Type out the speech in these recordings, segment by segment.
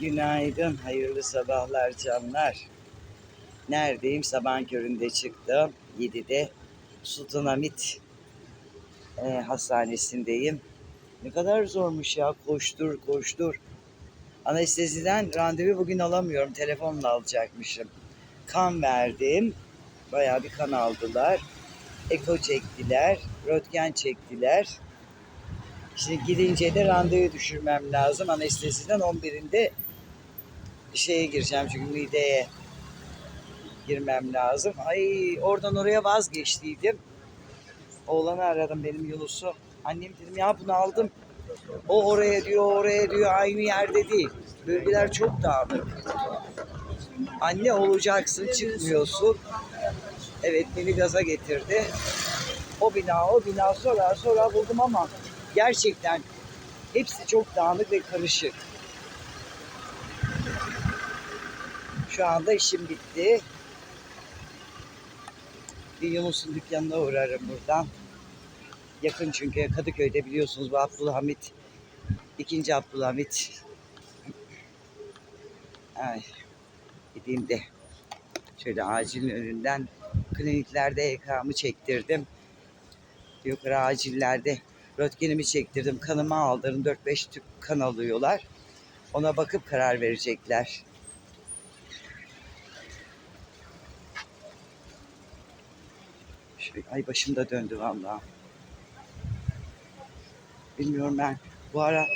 Günaydın, hayırlı sabahlar canlar. Neredeyim? Sabahın köründe çıktım. 7'de Sultanahmet e, hastanesindeyim. Ne kadar zormuş ya. Koştur, koştur. Anesteziden randevu bugün alamıyorum. Telefonla alacakmışım. Kan verdim. Bayağı bir kan aldılar. Eko çektiler. Röntgen çektiler. Şimdi gidince de randevu düşürmem lazım. Anesteziden 11'inde şeye gireceğim çünkü mideye girmem lazım. Ay oradan oraya vazgeçtiydim. Oğlanı aradım benim Yunus'u. Annem dedim ya bunu aldım. O oraya diyor, oraya diyor aynı yerde değil. Bölgeler çok dağınık. Anne olacaksın, çıkmıyorsun. Evet beni gaza getirdi. O bina, o bina sonra sonra buldum ama gerçekten hepsi çok dağınık ve karışık. Şu anda işim bitti. Bir Yunus'un dükkanına uğrarım buradan. Yakın çünkü Kadıköy'de biliyorsunuz bu Abdülhamit. ikinci Abdülhamit. Ay, gideyim de şöyle acilin önünden kliniklerde EK'mı çektirdim. Yukarı acillerde röntgenimi çektirdim. Kanımı aldırdım. 4-5 tüp kan alıyorlar. Ona bakıp karar verecekler. Şöyle, ay başım da döndü vallahi. Bilmiyorum ben. Bu ara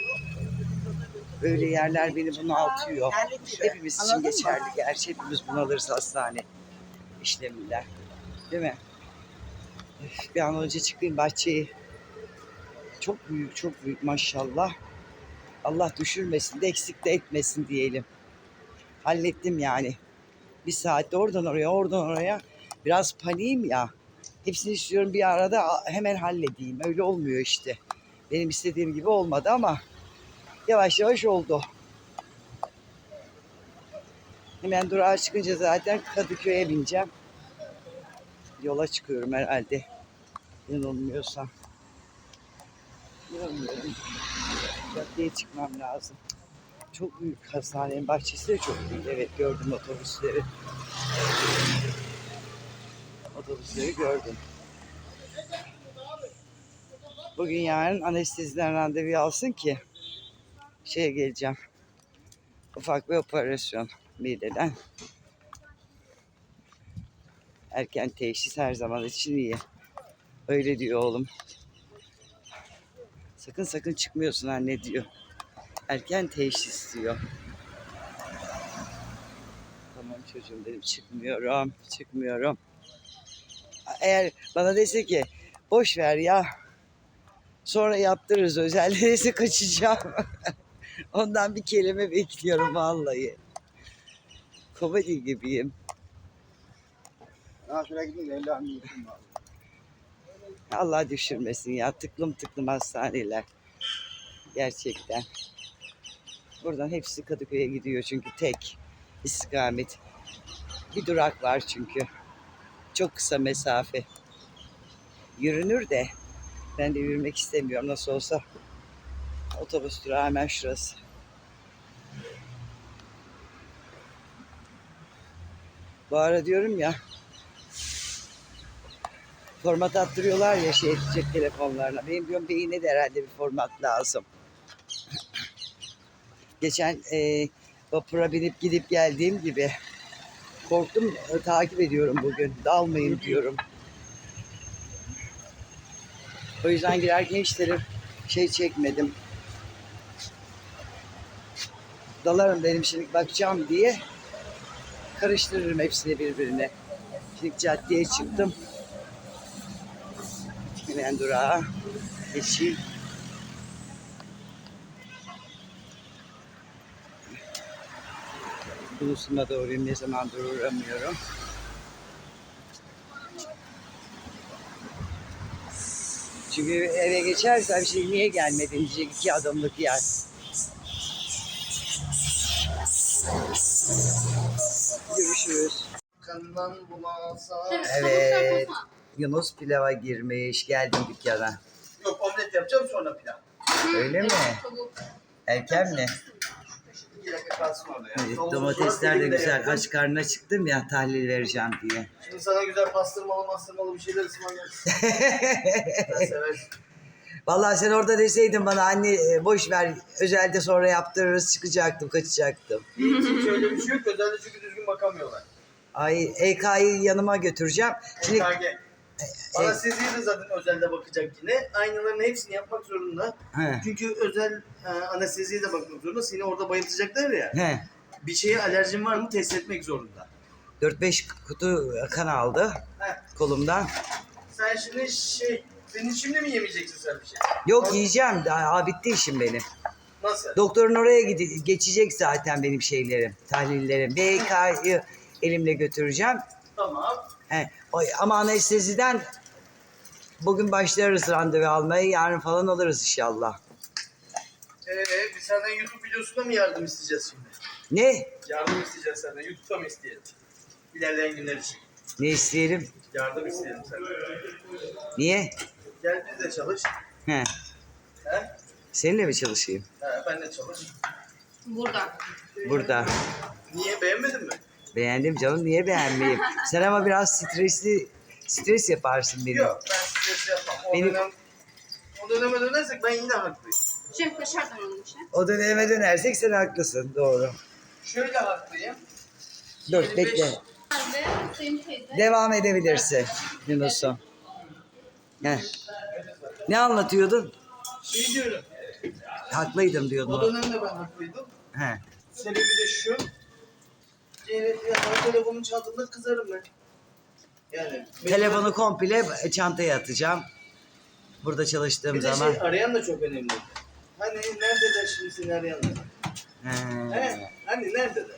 böyle yerler beni bunaltıyor. Hepimiz için geçerli. Gerçi hepimiz bunalırız hastane işleminden. Değil mi? Bir an önce çıkayım bahçeyi. Çok büyük, çok büyük maşallah. Allah düşürmesin de eksik de etmesin diyelim. Hallettim yani. Bir saatte oradan oraya, oradan oraya. Biraz paniğim ya. Hepsini istiyorum bir arada hemen halledeyim. Öyle olmuyor işte. Benim istediğim gibi olmadı ama yavaş yavaş oldu. Hemen durağa çıkınca zaten Kadıköy'e bineceğim. Yola çıkıyorum herhalde. Yanılmıyorsam. Yanılmıyorum. Caddeye çıkmam lazım. Çok büyük hastanenin bahçesi de çok büyük. Evet gördüm otobüsleri. Otobüsleri gördüm. Bugün yarın anesteziden randevu alsın ki şeye geleceğim. Ufak bir operasyon mideden. Erken teşhis her zaman için iyi. Öyle diyor oğlum. Sakın sakın çıkmıyorsun anne diyor. Erken teşhis diyor. Tamam çocuğum dedim çıkmıyorum, çıkmıyorum. Eğer bana dese ki boş ver ya sonra yaptırırız özel dese kaçacağım. Ondan bir kelime bekliyorum vallahi. Komedi gibiyim. Ha şuraya gidin de elli. Allah düşürmesin ya. Tıklım tıklım hastaneler. Gerçekten. Buradan hepsi Kadıköy'e gidiyor çünkü tek istikamet. Bir durak var çünkü. Çok kısa mesafe. Yürünür de ben de yürümek istemiyorum nasıl olsa. Otobüs durağı hemen şurası. Bu ara diyorum ya format attırıyorlar ya şey cep telefonlarına. Benim diyorum beyine de herhalde bir format lazım. Geçen e, vapura binip gidip geldiğim gibi korktum e, takip ediyorum bugün. Dalmayın diyorum. O yüzden girerken tele- şey çekmedim. Dalarım dedim şimdi bakacağım diye karıştırırım hepsini birbirine. Şimdi caddeye çıktım. Hemen durağa geçeyim. Ulusuna doğruyum. Ne zamandır uğramıyorum. Çünkü eve geçersem şey niye gelmedin diyecek iki adımlık yer. Görüşürüz. Evet. Yunus pilava girmiş. Geldim dükkana. Yok omlet yapacağım sonra pilav. Öyle mi? Erken mi? İki dakika kalsın orada ya. Evet, domatesler de güzel. yaptım. Aç karnına çıktım ya tahlil vereceğim diye. Şimdi sana güzel pastırmalı mastırmalı bir şeyler ısmarlarız. Sen seversin. Vallahi sen orada deseydin bana anne e, boş ver özelde sonra yaptırırız çıkacaktım kaçacaktım. Hiç öyle bir şey yok. Özelde çünkü düzgün bakamıyorlar. Ay EK'yı yanıma götüreceğim. Şimdi EKG. Bana siziye de zaten özelde bakacak yine. Aynaların hepsini yapmak zorunda. he, Çünkü özel e, anesteziye de bakmak zorunda. Seni orada bayıltacaklar ya. he, Bir şeye alerjin var mı test etmek zorunda. 4-5 kutu kan aldı Heh. kolumdan. Sen şimdi şey, senin şimdi mi yemeyeceksin sen bir şey? Yok yiyeceğim. Daha bitti işim benim. Nasıl? Doktorun oraya gide- geçecek zaten benim şeylerim, tahlillerim. BK'yı elimle götüreceğim. Tamam. He, ama anesteziden bugün başlarız randevu almaya. Yarın falan alırız inşallah. Ee, biz senden YouTube videosunda mı yardım isteyeceğiz şimdi? Ne? Yardım isteyeceğiz senden. YouTube'da mı isteyelim? İlerleyen günler için. Ne isteyelim? Yardım isteyelim senden. Niye? Gel biz de çalış. He. He? Seninle mi çalışayım? He, ben de çalış. Burada. Burada. Niye beğenmedin mi? Beğendim canım. Niye beğenmeyeyim? Sen ama biraz stresli, stres yaparsın beni. Yok ben stres yapmam. O Benim- dönem o döneme dönersek ben yine haklıyım. Şef kaşar da onun içine. O döneme dönersek sen haklısın. Doğru. Şöyle haklıyım. Dur bekle. beş- Ben de Sayın teyze. Devam edebilirsin Yunus'um. Heh. Ne anlatıyordun? Şey diyorum. Haklıydım O diyordun. dönemde ben haklıydım. He. Sebebi de şu. Telefonun çantamda kızarım ben. Yani. Telefonu komple çantaya atacağım. Burada çalıştığım Bir de zaman. şey arayan da çok önemli. Hani neredeler şimdi seni arayanlar? He. He? Hani neredeler?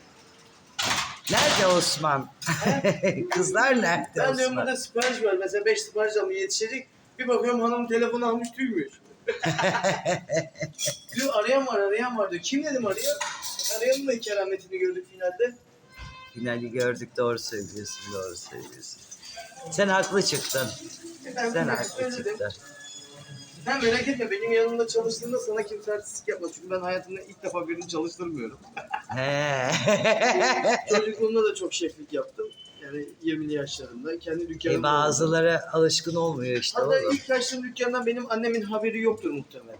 Nerede Osman? Kızlar nerede Ben diyorum Osman? burada sipariş var. Mesela 5 sipariş almaya yetişecek. Bir bakıyorum hanım telefonu almış duymuyor. diyor arayan var arayan var diyor. Kim dedim arıyor? Arayanın da kerametini gördük finalde. Finali gördük doğru söylüyorsun doğru söylüyorsun. Sen haklı çıktın. Ben Sen haklı çıktın. Sen merak etme benim yanımda çalıştığında sana kimse artistlik yapmaz. Çünkü ben hayatımda ilk defa birini çalıştırmıyorum. He. Çocukluğumda da çok şeflik yaptım. Yani 20'li yaşlarında. Kendi dükkanımda. e, bazıları alışkın olmuyor işte Hatta oğlum. ilk açtığım dükkandan benim annemin haberi yoktur muhtemelen.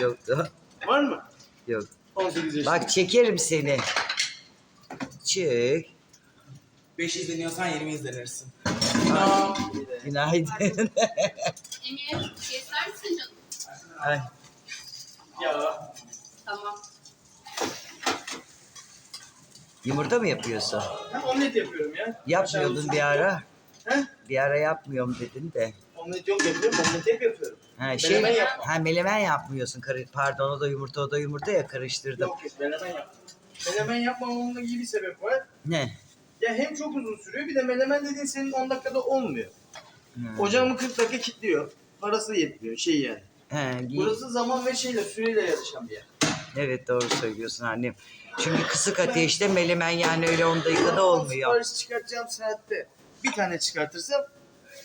Yoktu. Var mı? Yok. 18 yaşında. Bak çekerim seni. Çık. 5 izleniyorsan 20 izlenirsin. Aa, Günaydın. Emir şey ister misin canım? Ay, ya Tamam. yumurta mı yapıyorsun? ben omlet yapıyorum ya. Yapmıyordun bir ara. He? Bir ara yapmıyorum dedin de. Omlet yok yapıyorum, omlet hep yapıyorum. Ha, şey, Menemen yapma. ha, melemen yapmıyorsun. Karı- Pardon o da yumurta o da yumurta ya karıştırdım. Yok menemen yaptım. Menemen yapmamamın iyi bir sebep var. Ne? Ya hem çok uzun sürüyor, bir de menemen dediğin senin 10 dakikada olmuyor. Hmm. Ocağımı 40 dakika kilitliyor. Parası yetmiyor, şey yani. He, giy- Burası zaman ve şeyle, süreyle yarışan bir yer. Evet doğru söylüyorsun annem. Çünkü kısık ateşte melemen yani öyle 10 dakikada olmuyor. Sipariş çıkartacağım saatte bir tane çıkartırsam,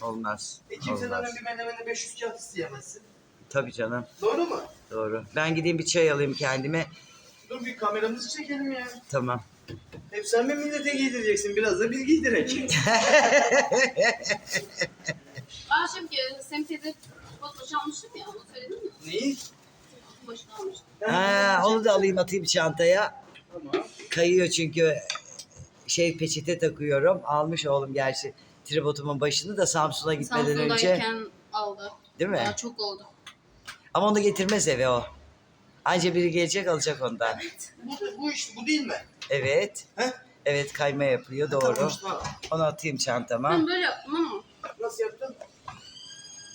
Olmaz. e, kimseden Olmaz. bir menemene 500 kağıt isteyemezsin. Tabii canım. Doğru mu? Doğru. Ben gideyim bir çay alayım kendime. Dur bir kameramızı çekelim ya. Tamam. Hep sen mi millete giydireceksin? Biraz da biz giydirek. Aa şef ki Sayın teyze bot başı almıştım ya. Onu söyledin mi? Neyi? Başını almıştım. Ha, onu da alayım atayım çantaya. Tamam. Kayıyor çünkü şey peçete takıyorum. Almış oğlum gerçi tribotumun başını da Samsun'a gitmeden önce. Samsun'dayken aldı. Değil mi? Daha çok oldu. Ama onu getirmez eve o. Anca biri gelecek alacak ondan. Bu, bu iş bu değil mi? Evet. Heh. Evet kayma yapıyor doğru. Tamam. Onu atayım çantama. Ben böyle yaptım ama. Nasıl yaptın?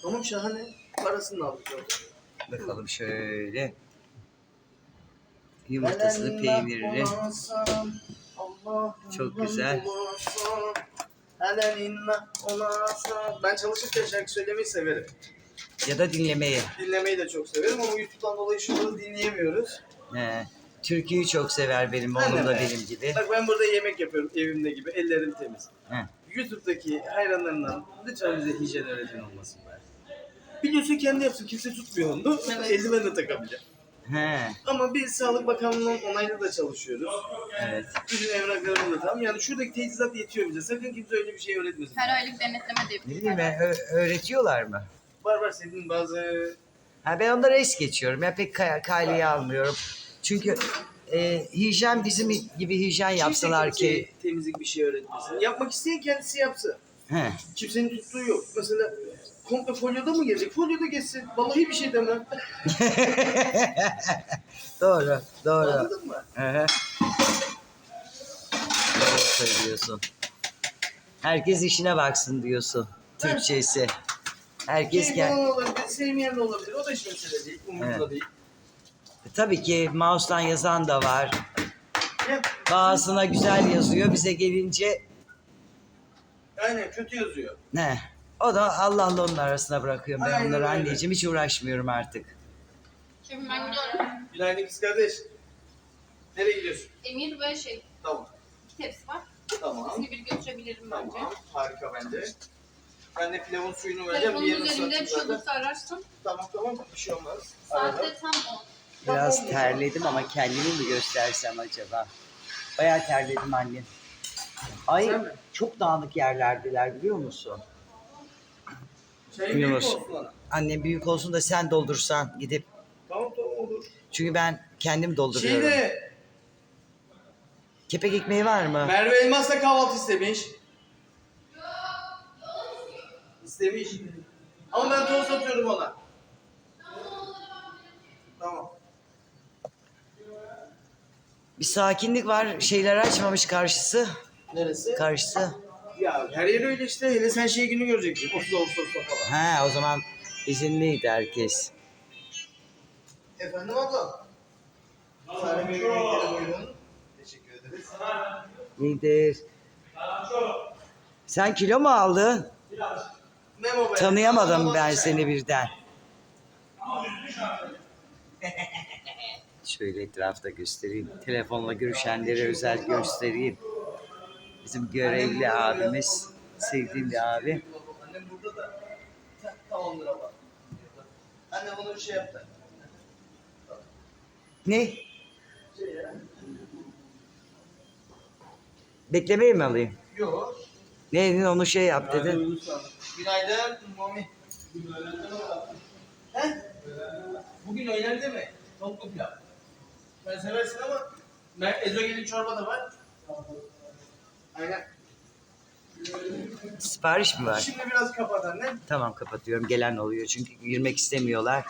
Tamam şahane. Parasını da aldık orada. Bakalım şöyle. Yumurtasını peynirli. Çok güzel. Ben çalışırken şarkı söylemeyi severim. Ya da dinlemeyi. Dinlemeyi de çok severim ama YouTube'dan dolayı şu anda dinleyemiyoruz. He. Türküyü çok sever benim Ben de oğlum da be. benim gibi. Bak ben burada yemek yapıyorum evimde gibi. Ellerim temiz. He. YouTube'daki hayranlarından lütfen bize hijyen öğreten olmasın be. Biliyorsa kendi yapsın. Kimse tutmuyor onu. Evet. Eldiven de takamayacak. He, Ama biz Sağlık Bakanlığı'nın onaylı da çalışıyoruz. evet. Bütün evraklarımız da tam. Yani şuradaki teçhizat yetiyor bize. Sakın kimse öyle bir şey öğretmesin. Her aylık denetleme de Ne yapıyoruz. bileyim ben, ö- öğretiyorlar mı? Var var senin bazı Ha, ben onları es geçiyorum. Ya pek ka- kaleye almıyorum. Çünkü e, hijyen bizim gibi hijyen yapsalar Kimse ki. kimseye temizlik bir şey öğretmesin. Yapmak isteyen kendisi yapsın. He. Kimsenin tuttuğu yok. Mesela komple folyoda mı gelecek? Folyoda geçsin. Vallahi bir şey demem. Doğru, doğru. Anladın mı? Hı hı. Doğru söylüyorsun. Herkes işine baksın diyorsun. Türkçesi. Herkes Sevmeyen gel. olabilir, sevmeyen de olabilir. O da hiç mesele değil. Umurumda Evet. değil. Tabii ki mouse'dan yazan da var. Ya, Bazısına güzel yazıyor. Bize gelince aynen kötü yazıyor. ne? O da Allah Allah onun arasına bırakıyorum ben Aynen onları öyle. anneciğim. Hiç uğraşmıyorum artık. Şimdi ben gidiyorum. Günaydın kız kardeş. Nereye gidiyorsun? Emir ve şey, Tamam. iki tepsi var. Tamam. İkisini bir götürebilirim bence. Tamam. Harika bence. Ben de pilavın suyunu vereceğim. Bir Telefonun yerini üzerinde satayım bir şey zaten. olursa ararsın. Tamam tamam. Bir şey olmaz. Arada. Saatte tam 10. Biraz terledim ama kendimi mi göstersem acaba? Bayağı terledim annem. Ay Sen mi? çok dağınık yerlerdiler biliyor musun? Çayın büyük Yunus. olsun bana. Annem büyük olsun da sen doldursan gidip. Tamam tamam olur. Çünkü ben kendim dolduruyorum. Şeyde Kepek ekmeği var mı? Merve Elmas'la kahvaltı istemiş. İstemiş. Ama ben toz satıyorum ona. Tamam. Bir sakinlik var. Şeyler açmamış karşısı. Neresi? Karşısı. ya her yer öyle işte. Hele sen şey günü göreceksin. 30 Ağustos'ta falan. Ha o zaman izinliydi herkes. Efendim abla? Buyurun. Teşekkür ederiz. İyidir. Sen kilo mu aldın? Bey. Tanıyamadım ben seni birden. Şöyle etrafta göstereyim. Telefonla görüşenlere özel göstereyim. Bizim görevli abimiz, sevdiğim bir abi. Anne bunu şey yaptı. Ne? Beklemeyi mi alayım? Yok. Ne dedin onu şey yap dedin. Günaydın Mami. He? Bugün öğlende mi? Tavuklu pilav. Ben seversin ama ben ezogelin çorba da var. Aynen. Sipariş mi var? Şimdi biraz kapat anne. Tamam kapatıyorum. Gelen oluyor çünkü girmek istemiyorlar.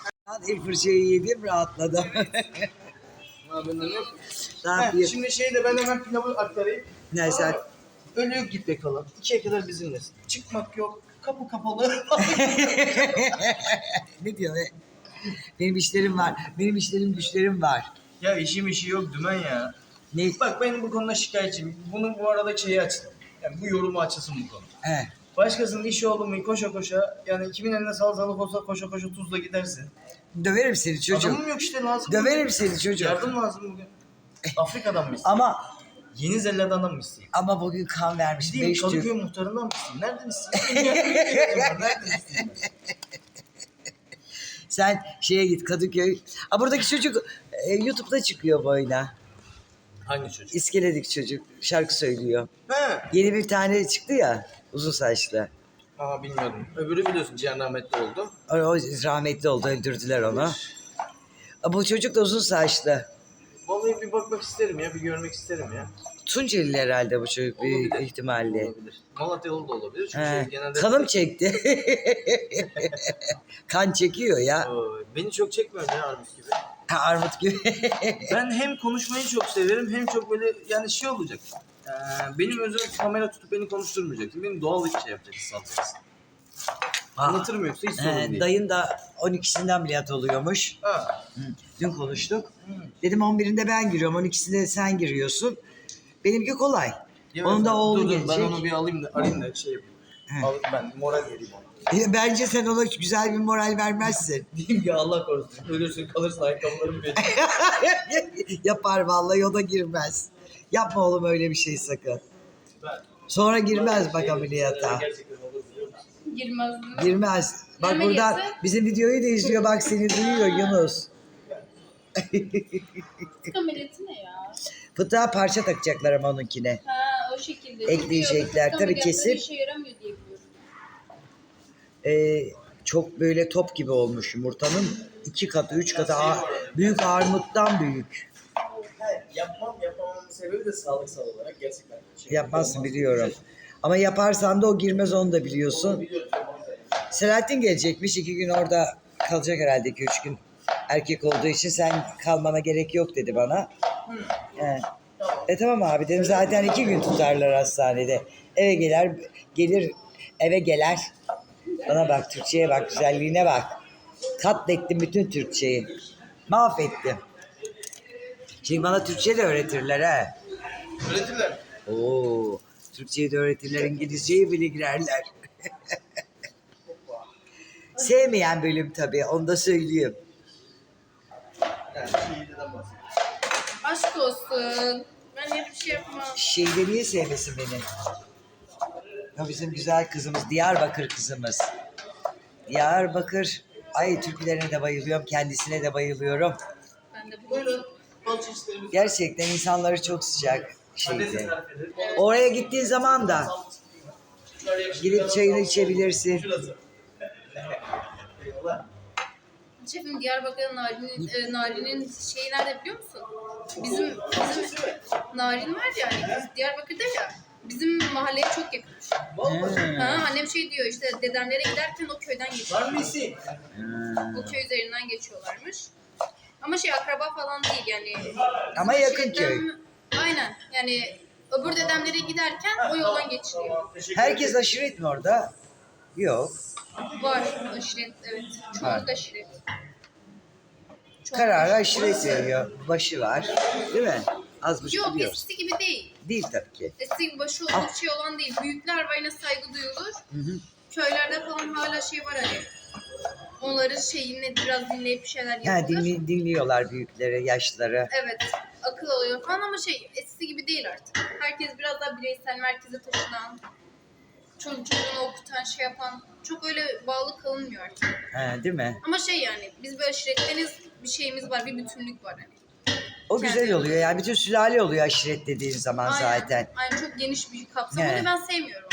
El fırçayı yedim rahatladım. Ne Heh, yapayım? Şimdi şeyi de ben hemen pilavı aktarayım. Ne sen? Öyle yok git bakalım. İkiye kadar bizimlesin. Çıkmak yok. Kapı kapalı. ne diyor be? Benim işlerim var. Benim işlerim güçlerim var. ya işim işi yok dümen ya. Ne? Bak benim bu konuda şikayetçiyim. Bunu bu arada şeyi açın. Yani bu yorumu açılsın bu konu. He. Başkasının işi oldu mu koşa koşa yani kimin eline salatalık olsa koşa koşa tuzla gidersin. Döverim seni çocuğum. Adamım yok işte lazım. Döverim seni çocuğum. Yardım lazım bugün. Afrika'dan mı? Ama Yeni Zelanda'dan mı isteyeyim? ama bugün kan vermiş. Gideyim Beş Kadıköy muhtarından mı isteyeyim? Nereden isteyeyim? Nereden isteyeyim? Sen şeye git Kadıköy. Aa, buradaki çocuk e, YouTube'da çıkıyor bu oyuna. Hangi çocuk? İskeledik çocuk. Şarkı söylüyor. He. Yeni bir tane çıktı ya. Uzun saçlı. Aa bilmiyordum. Öbürü biliyorsun Cihan rahmetli oldu. O, o rahmetli oldu. Öldürdüler onu. Aa, Bu çocuk da uzun saçlı. Vallahi bir bakmak isterim ya, bir görmek isterim ya. Tunceli herhalde bu çocuk büyük Olabilir. ihtimalle. Olabilir. Malatyalı da olabilir. Çünkü He, şey, genelde... Kanım çekti. kan çekiyor ya. Beni çok çekmiyor ya Armus gibi. Ha, Armut gibi. Ben hem konuşmayı çok severim hem çok böyle yani şey olacak. Ee, benim özel kamera tutup beni konuşturmayacaksın. Benim doğal bir şey yapacaksın sanacaksın. Anlatırım yoksa hiç sorun He, değil. dayın da 12'sinde ameliyat oluyormuş. Ha. Hı, Dün konuştuk. Dedim 11'inde ben giriyorum, 12'sinde sen giriyorsun. Benimki kolay. Ya Onun da efendim, oğlu dur, dur, gelecek. Ben onu bir alayım da arayayım da şey yapayım. Al, ben moral vereyim ona. E, Bence sen ona güzel bir moral vermezsin. Diyeyim ya Allah korusun. Ölürsün kalırsın ayakkabılarım benim. Yapar vallahi o da girmez. Yapma oğlum öyle bir şey sakın. Ben- Sonra girmez bak Şey, ameliyata. Gerçekten Girmez. Girmez. Bak Ameliyatı- buradan bizim videoyu da izliyor. Bak seni duyuyor Yunus. Ameliyatı ne ya? Fıtığa parça takacaklar ama onunkine. Ha o şekilde. Ekleyecekler. Tabii ameliyatları kesip- işe yaramıyor diye biliyorum. Ee, çok böyle top gibi olmuş yumurtanın. iki katı, üç katı. a- büyük armuttan büyük. Hayır, yapmam yapamamın sebebi de sağlıksal olarak gerçekten. Şey, Yapmazsın biliyorum. Ama yaparsan da o girmez onu da biliyorsun. Selahattin gelecekmiş. iki gün orada kalacak herhalde iki üç gün. Erkek olduğu için sen kalmana gerek yok dedi bana. He. E tamam abi dedim zaten iki gün tutarlar hastanede. Eve gelir, gelir eve gelir. Bana bak Türkçe'ye bak güzelliğine bak. Katlettim bütün Türkçeyi. Mahvettim. Şimdi bana Türkçe de öğretirler ha. Öğretirler. Oo, Türkçeyi de öğretirler, İngilizceyi bile girerler. Sevmeyen bölüm tabii, onu da söyleyeyim. Aşk olsun. Ben hiçbir şey yapmam. Şeyde niye sevmesin beni? O bizim güzel kızımız, Diyarbakır kızımız. Diyarbakır, ay türkülerine de bayılıyorum, kendisine de bayılıyorum. Ben de çeşitlerimiz. Gerçekten insanları çok sıcak şeydi. Oraya gittiğin zaman da girip çayını içebilirsin. Şefim Diyarbakır'ın Narin'in, e, Narin'in şeyi nerede biliyor musun? Bizim, bizim Narin var ya hani biz Diyarbakır'da ya. Bizim mahalleye çok yakın. Hmm. Ha, annem şey diyor işte dedemlere giderken o köyden geçiyor. Var mı isim? Hmm. O köy üzerinden geçiyorlarmış. Ama şey akraba falan değil yani. Ama yakın şeyden- köy. Aynen yani öbür dedemlere giderken o yoldan geçiliyor. Herkes aşiret mi orada? Yok. Var aşiret evet. Var. Çoğunluk aşiret. Kararı aşiret veriyor. Başı var. Değil mi? Az buçuk Yok biliyoruz. eskisi gibi değil. Değil tabii ki. Eskisi başı Ah. olduğu şey olan değil. Büyükler var yine saygı duyulur. Hı hı. Köylerde falan hala şey var hani. Onların şeyini biraz dinleyip bir şeyler Ha, yapılır. dinli, dinliyorlar büyükleri, yaşlıları. Evet. Akıl alıyor falan ama şey eskisi gibi değil artık. Herkes biraz daha bireysel merkeze taşınan, çocuğunu okutan, şey yapan. Çok öyle bağlı kalınmıyor artık. Ha, değil mi? Ama şey yani biz bir aşiretleniz bir şeyimiz var, bir bütünlük var hani. O güzel oluyor. Yani bütün sülale oluyor aşiret dediğin zaman Aynen. zaten. Aynen çok geniş bir kapsam. He. Onu ben sevmiyorum.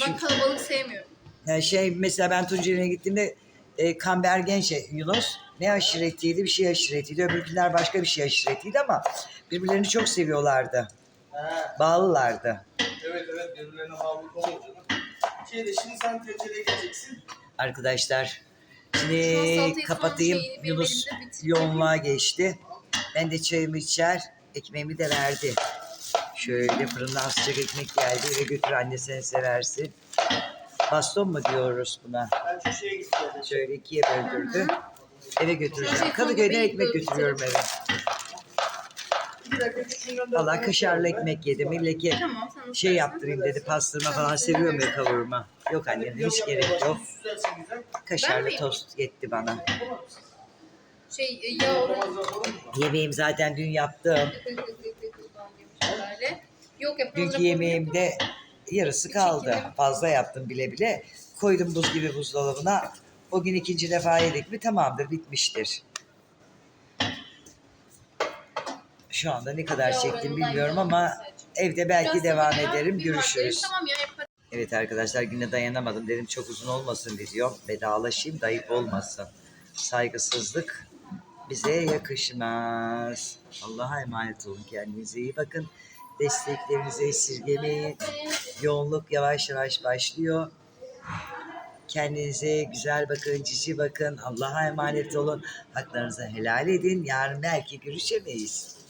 Ben kalabalık sevmiyorum. Yani şey mesela ben Tunceli'ne gittiğimde e, Kamber Genç Yunus ne aşiretiydi bir şey aşiretiydi. Öbürküler başka bir şey aşiretiydi ama birbirlerini çok seviyorlardı. Ha, Bağlılardı. evet evet birbirlerine bağlılık olur canım. Şeyde şimdi sen TC'ye geleceksin. Arkadaşlar şimdi kapatayım. Yunus yoğunluğa geçti. Ben de çayımı içer, ekmeğimi de verdi. Şöyle fırından sıcak ekmek geldi ve götür anne sen seversin. Baston mu diyoruz buna? Ben şu şeye gideceğim. Şöyle ikiye böldürdü. Eve götüreceğim. Şey, Kadıköy'den sonunda ekmek götürüyorum eve. Valla kaşarlı ekmek yedim. İlle ki Tamam sen nasıl şey yaptırayım dedi. Pastırma falan seviyorum ya kavurma. Yok annem hiç gerek yok. Kaşarlı tost yetti bana. Şey e, Yemeğim zaten dün yaptım. Yok Dünkü yemeğimde yarısı kaldı. Fazla yaptım bile bile. Koydum buz gibi buzdolabına. O gün ikinci defa yedik mi tamamdır bitmiştir. Şu anda ne kadar çektim bilmiyorum ama evde belki devam ederim. Görüşürüz. Evet arkadaşlar güne dayanamadım. Dedim çok uzun olmasın video. Vedalaşayım da ayıp olmasın. Saygısızlık bize yakışmaz. Allah'a emanet olun. Kendinize iyi bakın. Desteklerinizi esirgemeyin. Yoğunluk yavaş yavaş başlıyor. Kendinize güzel bakın, cici bakın. Allah'a emanet olun. Haklarınızı helal edin. Yarın belki görüşemeyiz.